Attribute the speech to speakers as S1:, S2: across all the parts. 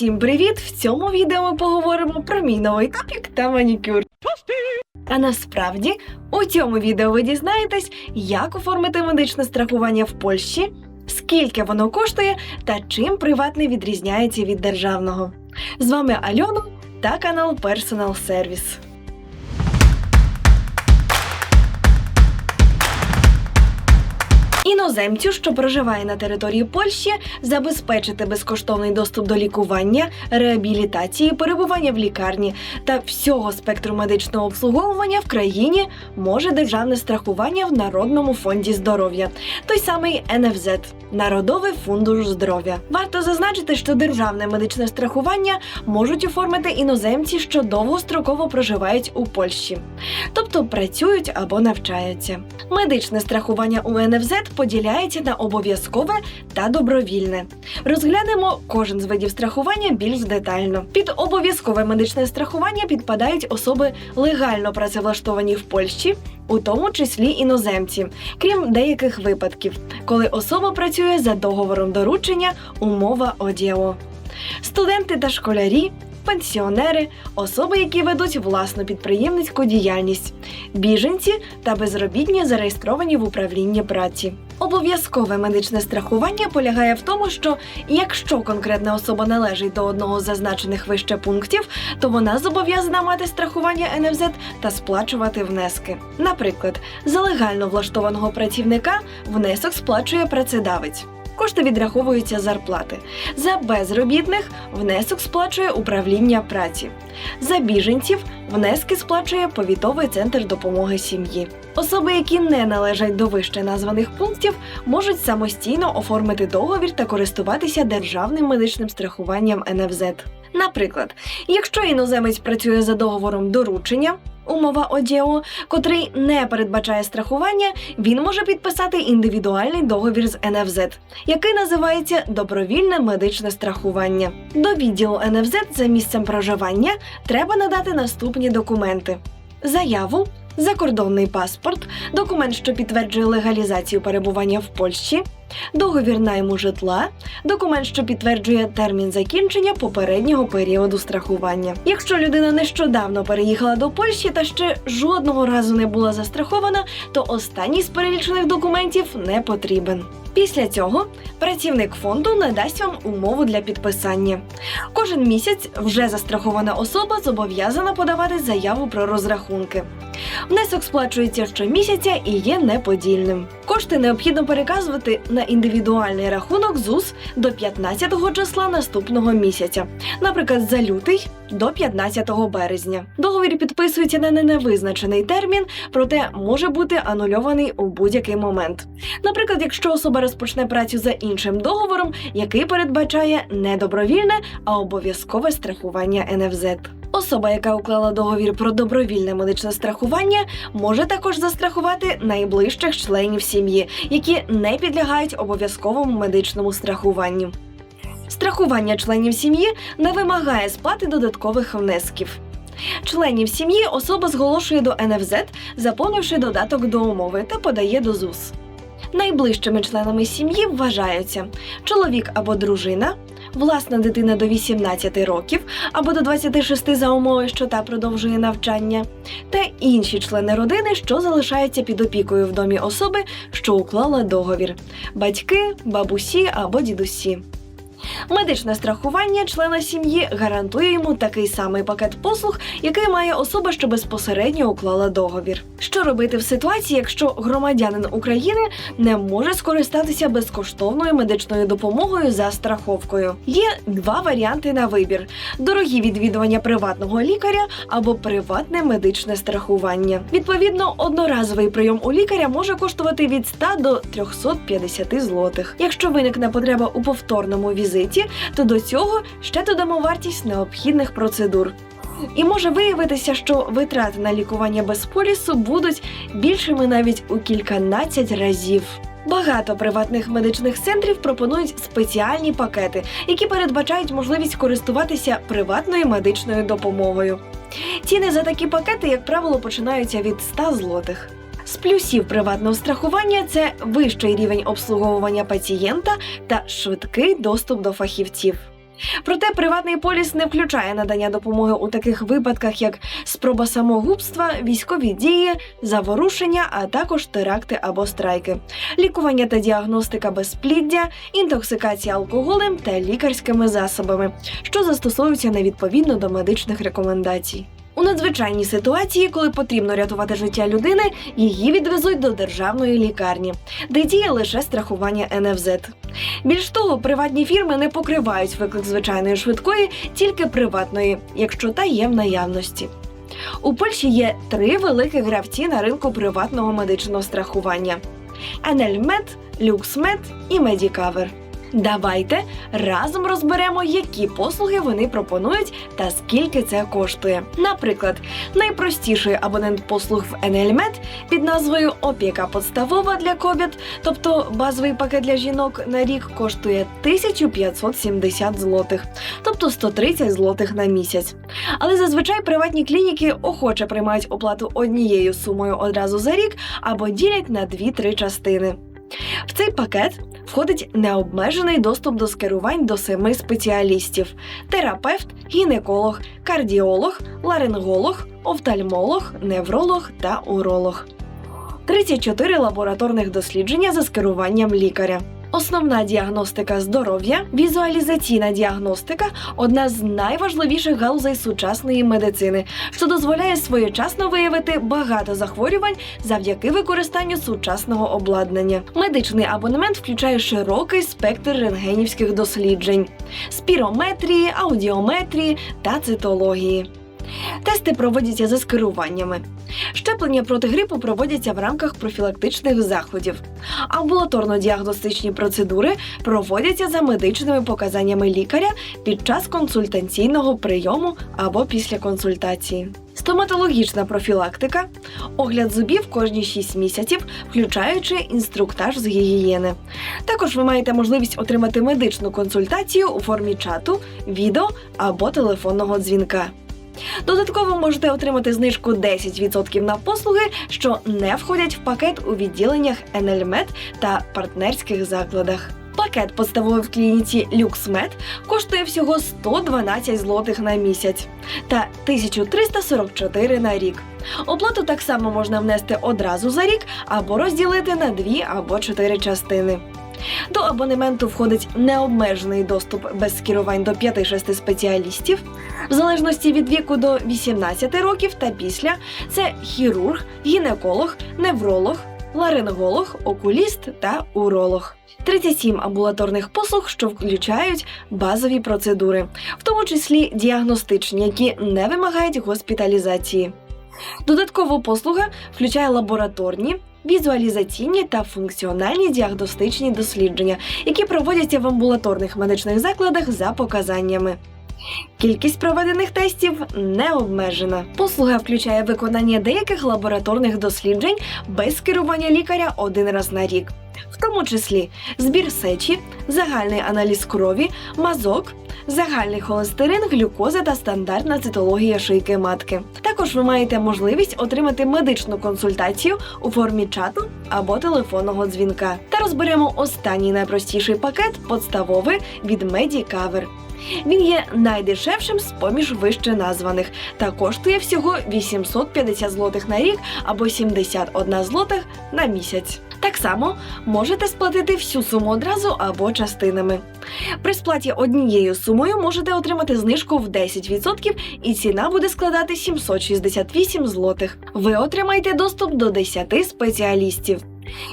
S1: Усім привіт! В цьому відео ми поговоримо про мій новий топік та манікюр. А насправді у цьому відео ви дізнаєтесь, як оформити медичне страхування в Польщі, скільки воно коштує та чим приватний відрізняється від державного. З вами Альона та канал Personal Service. Іноземцю, що проживає на території Польщі, забезпечити безкоштовний доступ до лікування, реабілітації, перебування в лікарні та всього спектру медичного обслуговування в країні може державне страхування в Народному фонді здоров'я, той самий НФЗ – Народовий фундуш здоров'я. Варто зазначити, що державне медичне страхування можуть оформити іноземці, що довгостроково проживають у Польщі, тобто працюють або навчаються. Медичне страхування у НФЗ поділяється на обов'язкове та добровільне. Розглянемо кожен з видів страхування більш детально. Під обов'язкове медичне страхування підпадають особи легально працевлаштовані в Польщі, у тому числі іноземці, крім деяких випадків, коли особа працює за договором доручення умова ОДІО. Студенти та школярі. Пенсіонери, особи, які ведуть власну підприємницьку діяльність, біженці та безробітні зареєстровані в управлінні праці. Обов'язкове медичне страхування полягає в тому, що якщо конкретна особа належить до одного з зазначених вище пунктів, то вона зобов'язана мати страхування НФЗ та сплачувати внески. Наприклад, за легально влаштованого працівника внесок сплачує працедавець. Кошти відраховуються зарплати. За безробітних внесок сплачує управління праці. За біженців внески сплачує повітовий центр допомоги сім'ї. Особи, які не належать до вище названих пунктів, можуть самостійно оформити договір та користуватися державним медичним страхуванням НФЗ. Наприклад, якщо іноземець працює за договором доручення. Умова ОДІО, котрий не передбачає страхування, він може підписати індивідуальний договір з НФЗ, який називається добровільне медичне страхування. До відділу НФЗ за місцем проживання треба надати наступні документи: заяву, закордонний паспорт, документ, що підтверджує легалізацію перебування в Польщі, договір найму житла, документ, що підтверджує термін закінчення попереднього періоду страхування. Якщо людина нещодавно переїхала до Польщі та ще жодного разу не була застрахована, то останній з перелічених документів не потрібен. Після цього працівник фонду надасть вам умову для підписання. Кожен місяць вже застрахована особа зобов'язана подавати заяву про розрахунки. Внесок сплачується щомісяця і є неподільним. Кошти необхідно переказувати на індивідуальний рахунок ЗУС до 15-го числа наступного місяця, наприклад, за лютий до 15 березня. Договір підписується на невизначений термін, проте може бути анульований у будь-який момент. Наприклад, якщо особа розпочне працю за іншим договором, який передбачає не добровільне, а обов'язкове страхування НФЗ. Особа, яка уклала договір про добровільне медичне страхування, може також застрахувати найближчих членів сім'ї, які не підлягають обов'язковому медичному страхуванню. Страхування членів сім'ї не вимагає сплати додаткових внесків. Членів сім'ї особа зголошує до НФЗ, заповнивши додаток до умови та подає до ЗУС. Найближчими членами сім'ї вважаються чоловік або дружина, власна дитина до 18 років або до 26 за умови, що та продовжує навчання, та інші члени родини, що залишаються під опікою в домі особи, що уклала договір батьки, бабусі або дідусі. Медичне страхування члена сім'ї гарантує йому такий самий пакет послуг, який має особа, що безпосередньо уклала договір. Що робити в ситуації, якщо громадянин України не може скористатися безкоштовною медичною допомогою за страховкою? Є два варіанти на вибір: дорогі відвідування приватного лікаря або приватне медичне страхування. Відповідно, одноразовий прийом у лікаря може коштувати від 100 до 350 злотих. Якщо виникне потреба у повторному візиті, то до цього ще додамо вартість необхідних процедур. І може виявитися, що витрати на лікування без полісу будуть більшими навіть у кільканадцять разів. Багато приватних медичних центрів пропонують спеціальні пакети, які передбачають можливість користуватися приватною медичною допомогою. Ціни за такі пакети, як правило, починаються від 100 злотих. З плюсів приватного страхування це вищий рівень обслуговування пацієнта та швидкий доступ до фахівців. Проте приватний поліс не включає надання допомоги у таких випадках, як спроба самогубства, військові дії, заворушення, а також теракти або страйки, лікування та діагностика безпліддя, інтоксикація алкоголем та лікарськими засобами, що застосовуються невідповідно до медичних рекомендацій. У надзвичайній ситуації, коли потрібно рятувати життя людини, її відвезуть до державної лікарні, де діє лише страхування НФЗ. Більш того, приватні фірми не покривають виклик звичайної швидкої, тільки приватної, якщо та є в наявності. У Польщі є три великі гравці на ринку приватного медичного страхування: Енельмед, Люксмед і Медікавер. Давайте разом розберемо, які послуги вони пропонують та скільки це коштує. Наприклад, найпростіший абонент послуг в Енельмед під назвою Опіка подставова для кобіт, тобто базовий пакет для жінок на рік коштує 1570 злотих, тобто 130 злотих на місяць. Але зазвичай приватні клініки охоче приймають оплату однією сумою одразу за рік або ділять на 2-3 частини. В цей пакет входить необмежений доступ до скерувань до семи спеціалістів: терапевт, гінеколог, кардіолог, ларинголог, офтальмолог, невролог та уролог. 34 лабораторних дослідження за скеруванням лікаря. Основна діагностика здоров'я, візуалізаційна діагностика одна з найважливіших галузей сучасної медицини, що дозволяє своєчасно виявити багато захворювань завдяки використанню сучасного обладнання. Медичний абонемент включає широкий спектр рентгенівських досліджень, спірометрії, аудіометрії та цитології. Тести проводяться за скеруваннями. Щеплення проти грипу проводяться в рамках профілактичних заходів. Амбулаторно-діагностичні процедури проводяться за медичними показаннями лікаря під час консультаційного прийому або після консультації. Стоматологічна профілактика, огляд зубів кожні 6 місяців, включаючи інструктаж з гігієни. Також ви маєте можливість отримати медичну консультацію у формі чату, відео або телефонного дзвінка. Додатково можете отримати знижку 10% на послуги, що не входять в пакет у відділеннях Енельмед та партнерських закладах. Пакет подставовий в клініці LuxMed коштує всього 112 злотих на місяць та 1344 на рік. Оплату так само можна внести одразу за рік або розділити на дві або чотири частини. До абонементу входить необмежений доступ без скерувань до 5-6 спеціалістів, в залежності від віку до 18 років та після це хірург, гінеколог, невролог, ларинголог, окуліст та уролог. 37 амбулаторних послуг, що включають базові процедури, в тому числі діагностичні, які не вимагають госпіталізації. Додаткова послуга включає лабораторні, візуалізаційні та функціональні діагностичні дослідження, які проводяться в амбулаторних медичних закладах за показаннями. Кількість проведених тестів не обмежена. Послуга включає виконання деяких лабораторних досліджень без керування лікаря один раз на рік, в тому числі збір сечі, загальний аналіз крові, мазок, загальний холестерин, глюкоза та стандартна цитологія шийки матки. Також ви маєте можливість отримати медичну консультацію у формі чату або телефонного дзвінка. Та розберемо останній найпростіший пакет подставовий від Medicover. Він є найдешевшим з поміж вище названих та коштує всього 850 злотих на рік або 71 злотих на місяць. Так само можете сплатити всю суму одразу або частинами. При сплаті однією сумою можете отримати знижку в 10% і ціна буде складати 768 злотих. Ви отримаєте доступ до 10 спеціалістів.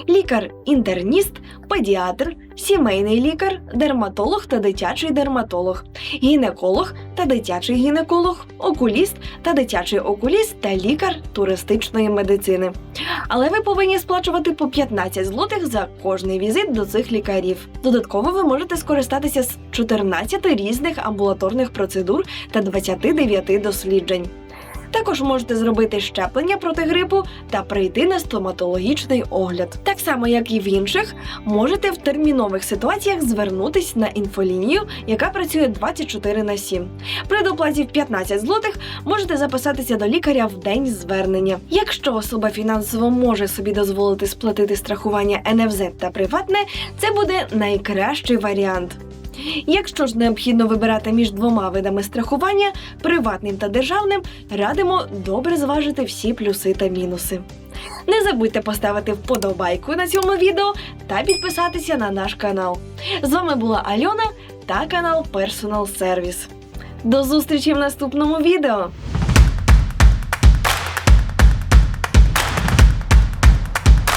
S1: Лікар-інтерніст, педіатр, сімейний лікар, дерматолог та дитячий дерматолог, гінеколог та дитячий гінеколог, окуліст та дитячий окуліст та лікар туристичної медицини. Але ви повинні сплачувати по 15 злотих за кожний візит до цих лікарів. Додатково ви можете скористатися з 14 різних амбулаторних процедур та 29 досліджень. Також можете зробити щеплення проти грипу та прийти на стоматологічний огляд. Так само, як і в інших, можете в термінових ситуаціях звернутись на інфолінію, яка працює 24 на 7. При доплаті в 15 злотих можете записатися до лікаря в день звернення. Якщо особа фінансово може собі дозволити сплатити страхування НФЗ та приватне, це буде найкращий варіант. Якщо ж необхідно вибирати між двома видами страхування, приватним та державним, радимо добре зважити всі плюси та мінуси. Не забудьте поставити вподобайку на цьому відео та підписатися на наш канал. З вами була Альона та канал Personal Service. До зустрічі в наступному відео!